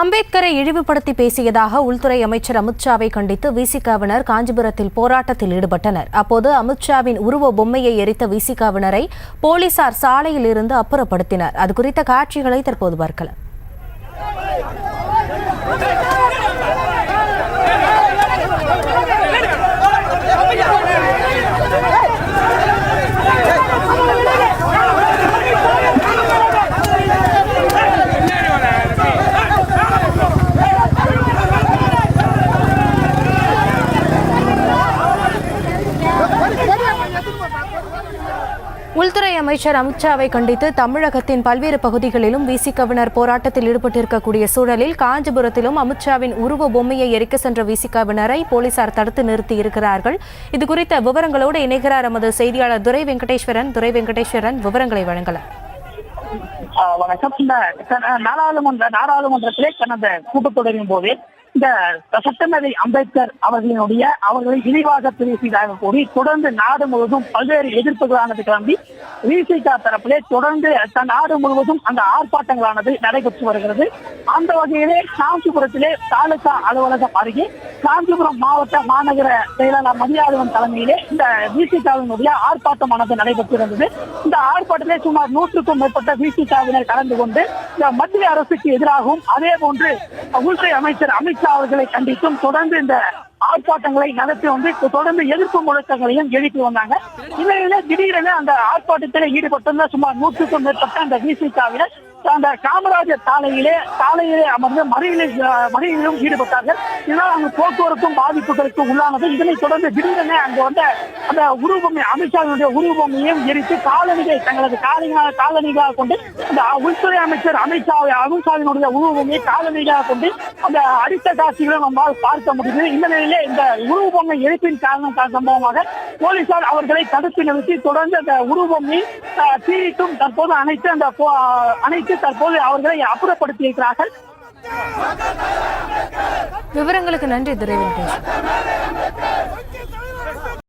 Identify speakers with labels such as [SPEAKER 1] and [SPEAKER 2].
[SPEAKER 1] அம்பேத்கரை இழிவுபடுத்தி பேசியதாக உள்துறை அமைச்சர் அமித்ஷாவை கண்டித்து விசிகாவினர் காஞ்சிபுரத்தில் போராட்டத்தில் ஈடுபட்டனர். அப்போது அமித்ஷாவின் உருவ பொம்மையை எரித்த விசிகாவினரை போலீசார் சாலையில் இருந்து அப்புறப்படுத்தினர். அது குறித்த காட்சிகளை தற்போது பார்க்கலாம். உள்துறை அமைச்சர் அமித்ஷாவை கண்டித்து தமிழகத்தின் பல்வேறு பகுதிகளிலும் விசிகவினர் போராட்டத்தில் ஈடுபட்டிருக்கக்கூடிய சூழலில் காஞ்சிபுரத்திலும் அமித்ஷாவின் உருவ பொம்மையை எரிக்க சென்ற விசிகவினரை போலீசார் தடுத்து நிறுத்தி இருக்கிறார்கள். இது குறித்த விவரங்களோடு இணைகிறார் எமது செய்தியாளர் துரை வெங்கடேஸ்வரன். துரை வெங்கடேஸ்வரன் விவரங்களை வழங்கலாம்.
[SPEAKER 2] வணக்கம். இந்த நாடாளுமன்ற நாடாளுமன்றத்திலே கடந்த கூட்டத்தொடரின் போது இந்த சட்டமேதை அம்பேத்கர் அவர்களினுடைய அவர்களை இழிவாக பேசியதாக கூறி தொடர்ந்து நாடு முழுவதும் பல்வேறு எதிர்ப்புகளானது கிளம்பி விசிகா தரப்பிலே தொடர்ந்து த- நாடு முழுவதும் அந்த ஆர்ப்பாட்டங்களானது நடைபெற்று வருகிறது. அந்த வகையிலே காஞ்சிபுரத்திலே தாலுகா அலுவலகம் அருகே காஞ்சிபுரம் மாவட்ட மாநகர செயலாளர் மதியாதவன் தலைமையிலே இந்த விசிகாவினுடைய ஆர்ப்பாட்டமானது நடைபெற்றிருந்தது. இந்த ஆர்ப்பாட்டத்திலே சுமார் நூற்றுக்கும் மேற்பட்ட விசிகாவினர் கலந்து கொண்டு இந்த மத்திய அரசுக்கு எதிராகவும் அதே போன்று உள்துறை அமைச்சர் அமித்ஷா அவர்களை கண்டித்தும் தொடர்ந்து இந்த ஆர்ப்பாட்டங்களை நடத்தி வந்து தொடர்ந்து எதிர்ப்பு முழக்கங்களையும் எழுப்பி வந்தாங்க. இந்நிலையில திடீரென அந்த ஆர்ப்பாட்டத்தில் ஈடுபட்டிருந்த சுமார் நூற்றுக்கும் மேற்பட்ட அந்த விசிகாவினர் அந்த காமராஜர் சாலையிலே சாலையிலே அமர்ந்து மறியலை அஹ், மறியலிலும் ஈடுபட்டார்கள். இதனால் அங்கு போக்குவரத்தும் பாதிப்புகளுக்கு உள்ளானது. இதனைத் தொடர்ந்து திடீரென அங்கு வந்த அந்த உருவமை அமித்ஷாவினுடைய உருவமையும் எரித்து காலணிகளை தங்களது காலணிகளாக காலணிகளாக கொண்டு அந்த உள்துறை அமைச்சர் அமித்ஷா அமித்ஷாவினுடைய உருவமையை காலணிகளாக கொண்டு அந்த அடித்த காட்சிகளை நம்மால் பார்க்க முடியுது இந்த நிலையிலே இந்த உருவமை எரிப்பின் காரணம் சம்பவமாக போலீசார் அவர்களை தடுத்து நிறுத்தி தொடர்ந்து அந்த உருவபொம்மை தீரிட்டும் தற்போது அனைத்து அந்த அனைத்து வைத்து தற்போது அவர்களை அப்புறப்படுத்தி இருக்கிறார்கள்.
[SPEAKER 1] விவரங்களுக்கு நன்றி துரை